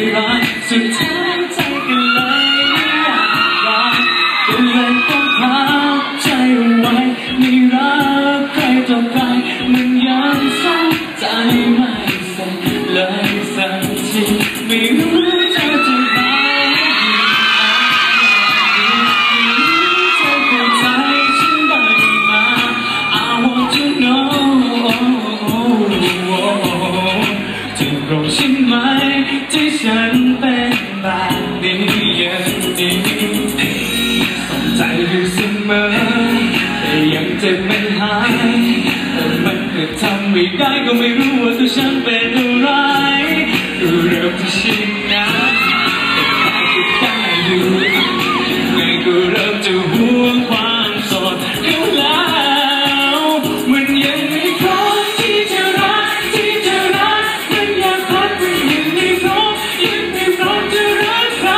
ร้ายใจร้ายสุดท้ายใจกันเลยรักก็เลยต้องพักใจเอาไว้ไม่รักใครต่อใคร ได้ก็ไม่รู้ว่าตัวฉันเป็นอะไรก็เริ่มจะชินนะแต่ก็ได้อยู่ยังไงก็เริ่มจะห่วงความโสดเขาแล้วมันยังไม่พร้อมที่จะรักที่จะรักมันอยากพักมันยังไม่พร้อมยังไม่พร้อมจะรักใคร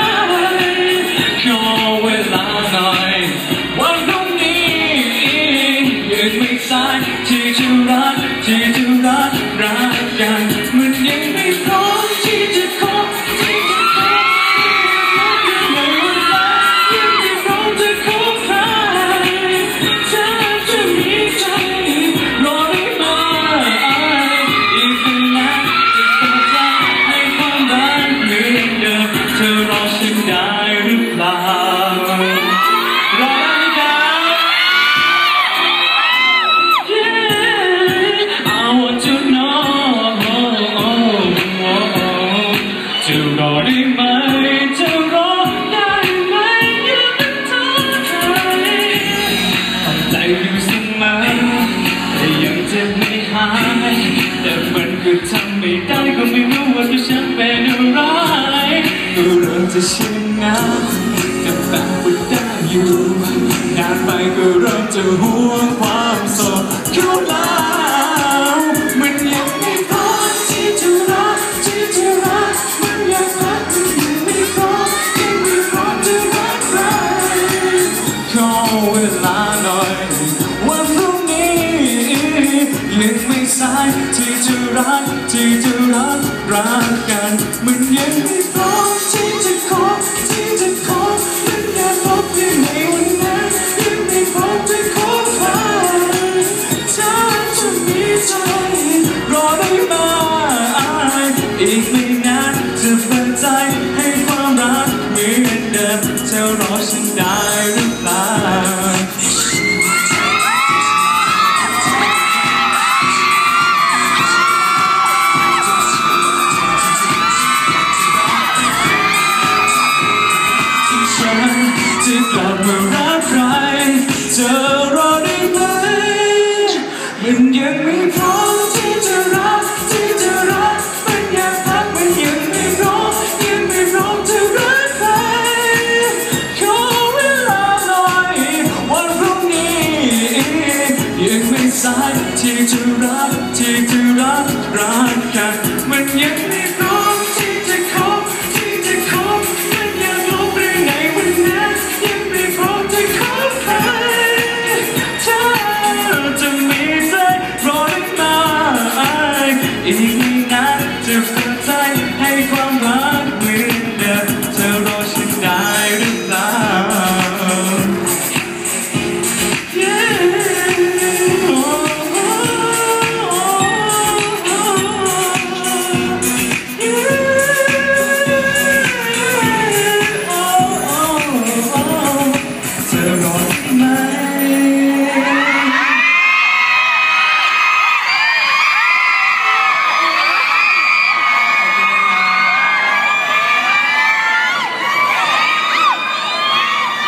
ขอเวลาหน่อยวันพรุ่งนี้ยังไม่สายที่จะ จะชินนะจะแบบว่าได้อยู่ นานไปก็เริ่มจะห่วงความโสดเขาแล้วมันยังไม่พอที่จะรักที่จะรักมันยังรักมันยังไม่พอยังไม่พร้อมจะรักใครขอเวลาหน่อยวันพรุ่งนี้ยังไม่สายที่จะรักที่จะรักรักกันมันยังไม่พร้อมที่ จะกลับมารักใครเธอรอได้ไหมมันยังไม่พร้อม